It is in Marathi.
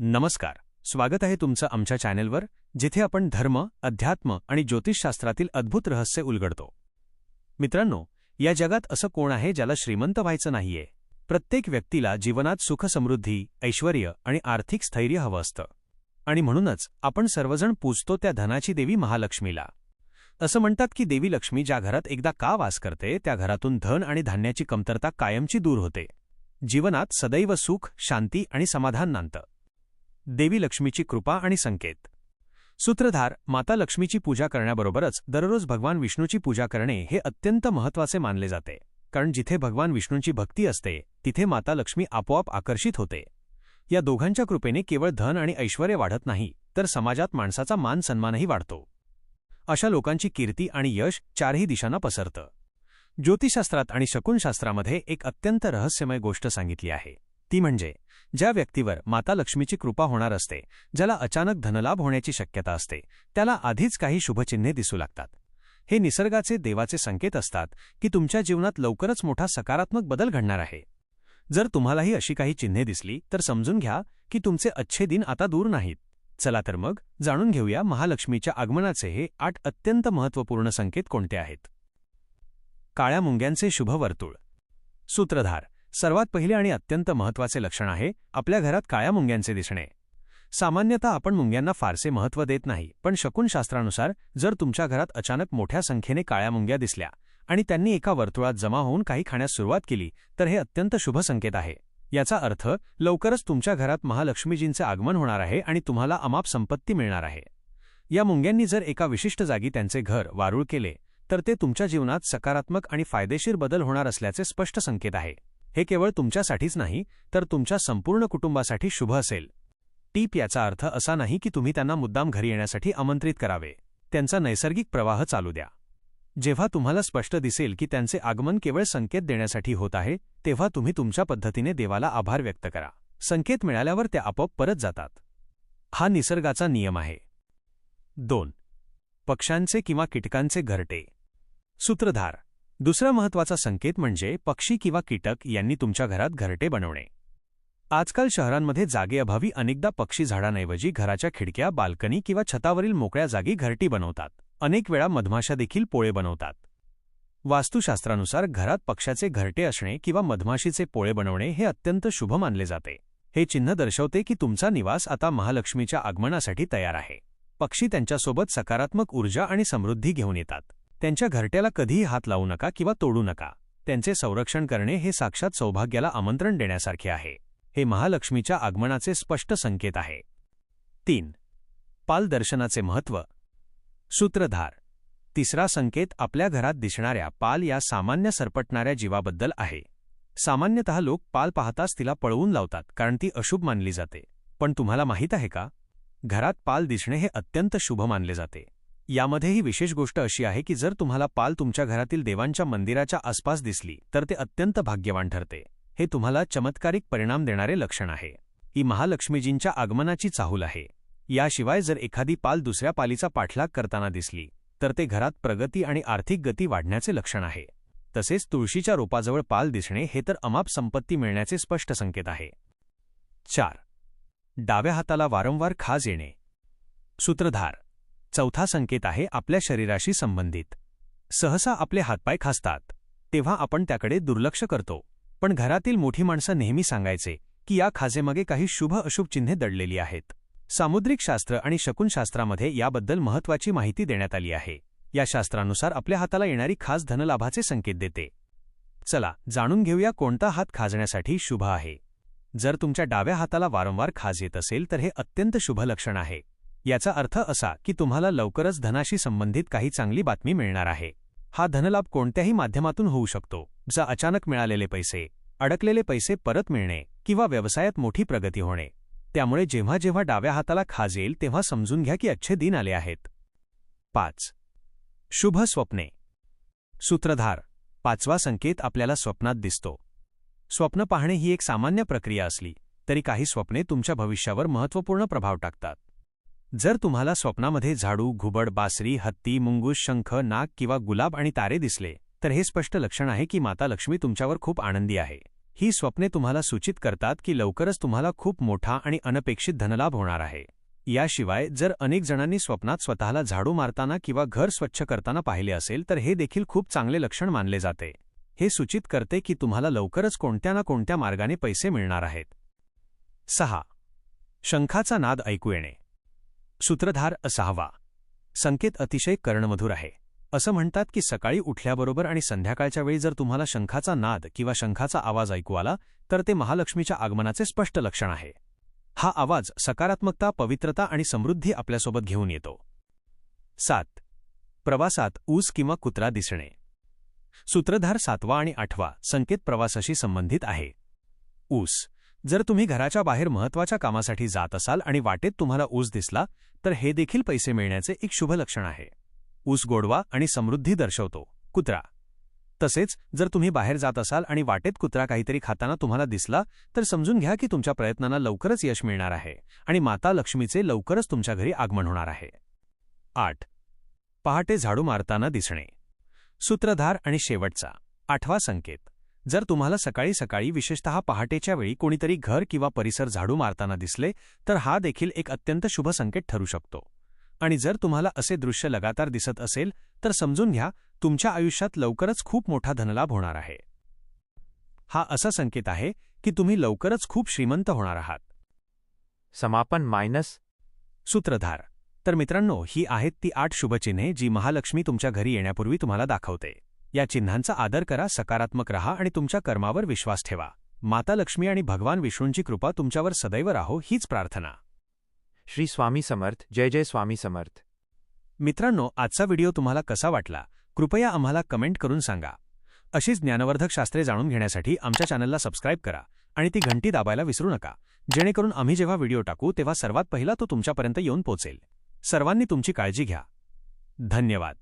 नमस्कार. स्वागत आहे तुमचं आमच्या चॅनेलवर जिथे आपण धर्म अध्यात्म आणि ज्योतिषशास्त्रातील अद्भुत रहस्य उलगडतो. मित्रांनो या जगात असं कोण आहे ज्याला श्रीमंत व्हायचं नाहीये? प्रत्येक व्यक्तीला जीवनात सुख समृद्धी ऐश्वर आणि आर्थिक स्थैर्य हवं असतं. आणि म्हणूनच आपण सर्वजण पूजतो त्या धनाची देवी महालक्ष्मीला. असं म्हणतात की देवी लक्ष्मी ज्या घरात एकदा का वास करते त्या घरातून धन आणि धान्याची कमतरता कायमची दूर होते. जीवनात सदैव सुख शांती आणि समाधान नांदतं. देवी लक्ष्मीची कृपा आणि संकेत. सूत्रधार माता लक्ष्मीची पूजा करण्याबरोबरच दररोज भगवान विष्णूची पूजा करणे हे अत्यंत महत्त्वाचे मानले जाते. कारण जिथे भगवान विष्णूंची भक्ती असते तिथे माता लक्ष्मी आपोआप आकर्षित होते. या दोघांच्या कृपेने केवळ धन आणि ऐश्वर वाढत नाही तर समाजात माणसाचा मान सन्मानही वाढतो. अशा लोकांची कीर्ती आणि यश चारही दिशांना पसरतं. ज्योतिषशास्त्रात आणि शकुनशास्त्रामध्ये एक अत्यंत रहस्यमय गोष्ट सांगितली आहे. ती म्हणजे ज्या व्यक्तीवर माता लक्ष्मीची कृपा होणार असते ज्याला अचानक धनलाभ होण्याची शक्यता असते त्याला आधीच काही शुभचिन्हे दिसू लागतात. हे निसर्गाचे देवाचे संकेत असतात की तुमच्या जीवनात लवकरच मोठा सकारात्मक बदल घडणार आहे. जर तुम्हालाही अशी काही चिन्हे दिसली तर समजून घ्या की तुमचे अच्छे दिन आता दूर नाहीत. चला तर मग जाणून घेऊया महालक्ष्मीच्या आगमनाचे हे आठ अत्यंत महत्त्वपूर्ण संकेत कोणते आहेत. काळ्या मुंग्यांचे शुभ वर्तुळ सूत्रधार. सर्वात पहिले आणि अत्यंत महत्त्वाचे लक्षण आहे आपल्या घरात काळ्या मुंग्यांचे दिसणे. सामान्यतः आपण मुंग्यांना फारसे महत्त्व देत नाही पण शकुनशास्त्रानुसार जर तुमच्या घरात अचानक मोठ्या संख्येने काळ्या मुंग्या दिसल्या आणि त्यांनी एका वर्तुळात जमा होऊन काही खाण्यास सुरुवात केली तर हे अत्यंत शुभ संकेत आहे. याचा अर्थ लवकरच तुमच्या घरात महालक्ष्मीजींचे आगमन होणार आहे आणि तुम्हाला अमाप संपत्ती मिळणार आहे. या मुंग्यांनी जर एका विशिष्ट जागी त्यांचे घर वारूळ केले तर ते तुमच्या जीवनात सकारात्मक आणि फायदेशीर बदल होणार असल्याचे स्पष्ट संकेत आहे. हे केवळ तुमच्यासाठीच नाही तर तुमच्या संपूर्ण कुटुंबासाठी शुभ असेल. टीप याचा अर्थ असा नाही की तुम्ही त्यांना मुद्दाम घरी येण्यासाठी आमंत्रित करावे. त्यांचा नैसर्गिक प्रवाह चालू द्या. जेव्हा तुम्हाला स्पष्ट दिसेल की त्यांचे आगमन केवळ संकेत देण्यासाठी होत आहे तेव्हा तुम्ही तुमच्या पद्धतीने देवाला आभार व्यक्त करा. संकेत मिळाल्यावर ते आपोआप परत जातात. हा निसर्गाचा नियम आहे. दोन. पक्ष्यांचे किंवा कीटकांचे घरटे. सूत्रधार. दुसरा महत्त्वाचा संकेत म्हणजे पक्षी किंवा कीटक यांनी तुमच्या घरात घरटे बनवणे. आजकाल शहरांमध्ये जागेअभावी अनेकदा पक्षी झाडांऐवजी घराच्या खिडक्या बाल्कनी किंवा छतावरील मोकळ्या जागी घरटी बनवतात. अनेक वेळा मधमाशा देखील पोळे बनवतात. वास्तुशास्त्रानुसार घरात पक्षाचे घरटे असणे किंवा मधमाशीचे पोळे बनवणे हे अत्यंत शुभ मानले जाते. हे चिन्ह दर्शवते की तुमचा निवास आता महालक्ष्मीच्या आगमनासाठी तयार आहे. पक्षी त्यांच्यासोबत सकारात्मक ऊर्जा आणि समृद्धी घेऊन येतात. त्यांच्या घरट्याला कधीही हात लावू नका किंवा तोडू नका. त्यांचे संरक्षण करणे हे साक्षात सौभाग्याला आमंत्रण देण्यासारखे आहे. हे महालक्ष्मीच्या आगमनाचे स्पष्ट संकेत आहे. तीन. पाल दर्शनाचे महत्त्व. सूत्रधार. तिसरा संकेत आपल्या घरात दिसणाऱ्या पाल या सामान्य सरपटणाऱ्या जीवाबद्दल आहे. सामान्यतः लोक पाल पाहताच तिला पळवून लावतात कारण ती अशुभ मानली जाते. पण तुम्हाला माहीत आहे का? घरात पाल दिसणे हे अत्यंत शुभ मानले जाते. यामध्येही विशेष गोष्ट अशी आहे की जर तुम्हाला पाल तुमच्या घरातील देवांच्या मंदिराच्या आसपास दिसली तर ते अत्यंत भाग्यवान ठरते. हे तुम्हाला चमत्कारिक परिणाम देणारे लक्षण आहे. ही महालक्ष्मीजींच्या आगमनाची चाहूल आहे. याशिवाय जर एखादी पाल दुसऱ्या पालीचा पाठलाग करताना दिसली तर ते घरात प्रगती आणि आर्थिक गती वाढण्याचे लक्षण आहे. तसेच तुळशीच्या रोपाजवळ पाल दिसणे हे तर अमाप संपत्ती मिळण्याचे स्पष्ट संकेत आहे. चार. डाव्या हाताला वारंवार खाज येणे. सूत्रधार. चौथा संकेत आहे आपल्या शरीराशी संबंधित. सहसा आपले हातपाय खासतात. तेव्हा आपण त्याकडे दुर्लक्ष करतो. पण घरातील मोठी माणसं नेहमी सांगायचे की या खाजेमागे काही शुभ अशुभ चिन्हे दडलेली आहेत. सामुद्रिक शास्त्र आणि शकुनशास्त्रामध्ये याबद्दल महत्वाची माहिती देण्यात आली आहे. या शास्त्रानुसार आपल्या हाताला येणारी खास धनलाभाचे संकेत देते. चला जाणून घेऊया कोणता हात खाजण्यासाठी शुभ आहे. जर तुमच्या डाव्या हाताला वारंवार खाज येत असेल तर हे अत्यंत शुभ लक्षण आहे. याचा अर्थ असा की तुम्हाला लवकरच धनाशी संबंधित काही चांगली बातमी मिळणार आहे. हा धनलाभ कोणत्याही माध्यमातून होऊ शकतो जा अचानक मिळालेले पैसे अडकलेले पैसे परत मिळणे किंवा व्यवसायात मोठी प्रगती होणे. त्यामुळे जेव्हा जेव्हा डाव्या हाताला खाज येईल तेव्हा समजून घ्या की अच्छे दिन आले आहेत. पाच. शुभ स्वप्ने. सूत्रधार. पाचवा संकेत आपल्याला स्वप्नात दिसतो. स्वप्न पाहणे ही एक सामान्य प्रक्रिया असली तरी काही स्वप्ने तुमच्या भविष्यावर महत्त्वपूर्ण प्रभाव टाकतात. जर तुम्हाला स्वप्नामध्ये झाडू घुबड बासरी हत्ती मुंगूस शंख नाग किंवा गुलाब आणि तारे दिसले तर हे स्पष्ट लक्षण आहे की माता लक्ष्मी तुमच्यावर खूप आनंदी आहे. ही स्वप्ने तुम्हाला सूचित करतात की लवकरच तुम्हाला खूप मोठा आणि अनपेक्षित धनलाभ होणार आहे. याशिवाय जर अनेक जणांनी स्वप्नात स्वतःला झाडू मारताना किंवा घर स्वच्छ करताना पाहिले असेल तर हे देखील खूप चांगले लक्षण मानले जाते. हे सूचित करते की तुम्हाला लवकरच कोणत्या ना कोणत्या मार्गाने पैसे मिळणार आहेत. सहा. शंखाचा नाद ऐकू येणे. सूत्रधार असावा. संकेत अतिशय कर्णमधुर आहे. असं म्हणतात की सकाळी उठल्याबरोबर आणि संध्याकाळच्या वेळी जर तुम्हाला शंखाचा नाद किंवा शंखाचा आवाज ऐकू आला तर ते महालक्ष्मीच्या आगमनाचे स्पष्ट लक्षण आहे. हा आवाज सकारात्मकता पवित्रता आणि समृद्धी आपल्यासोबत घेऊन येतो. सात. प्रवासात ऊस किंवा कुत्रा दिसणे. सूत्रधार सातवा आणि आठवा संकेत प्रवासाशी संबंधित आहे. ऊस. जर तुम्ही घराच्या बाहेर महत्त्वाच्या कामासाठी जात असाल आणि वाटेत तुम्हाला ऊस दिसला तर हे देखील पैसे मिळण्याचे एक शुभ लक्षण आहे. ऊस गोडवा आणि समृद्धी दर्शवतो. कुत्रा. तसेच जर तुम्ही बाहेर जात असाल आणि वाटेत कुत्रा काहीतरी खाताना तुम्हाला दिसला तर समजून घ्या की तुमच्या प्रयत्नांना लवकरच यश मिळणार आहे आणि माता लक्ष्मीचे लवकरच तुमच्या घरी आगमन होणार आहे. आठ. पहाटे झाडू मारताना दिसणे. सूत्रधार आणि शेवटचा. आठवा संकेत. जर तुम्हाला सकाळी सकाळी विशेषतः पहाटेच्या वेळी कोणीतरी घर किंवा परिसर झाडू मारताना दिसले तर हा देखील एक अत्यंत शुभ संकेत ठरू शकतो. आणि जर तुम्हाला असे दृश्य लगातार दिसत असेल तर समजून घ्या तुमच्या आयुष्यात लवकरच खूप मोठा धनलाभ होणार आहे. हा असा संकेत आहे की तुम्ही लवकरच खूप श्रीमंत होणार आहात. समापन मायनस सूत्रधार. तर मित्रांनो ही आहेत ती आठ शुभचिन्हे जी महालक्ष्मी तुमच्या घरी येण्यापूर्वी तुम्हाला दाखवते. या चिन्हांचा आदर करा सकारात्मक रहा आणि तुमच्या कर्मावर विश्वास ठेवा. माता लक्ष्मी आणि भगवान विष्णूंची कृपा तुमच्यावर सदैव राहो हीच प्रार्थना. श्री स्वामी समर्थ जय जय स्वामी समर्थ. मित्रांनो आजचा व्हिडिओ तुम्हाला कसा वाटला? कृपया आम्हाला कमेंट करून सांगा. अशीच ज्ञानवर्धक शास्त्रे जाणून घेण्यासाठी आमच्या चॅनलला सबस्क्राईब करा आणि ती घंटी दाबायला विसरू नका. जेणेकरून आम्ही जेव्हा व्हिडिओ टाकू तेव्हा सर्वात पहिला तो तुमच्यापर्यंत येऊन पोचेल. सर्वांनी तुमची काळजी घ्या. धन्यवाद.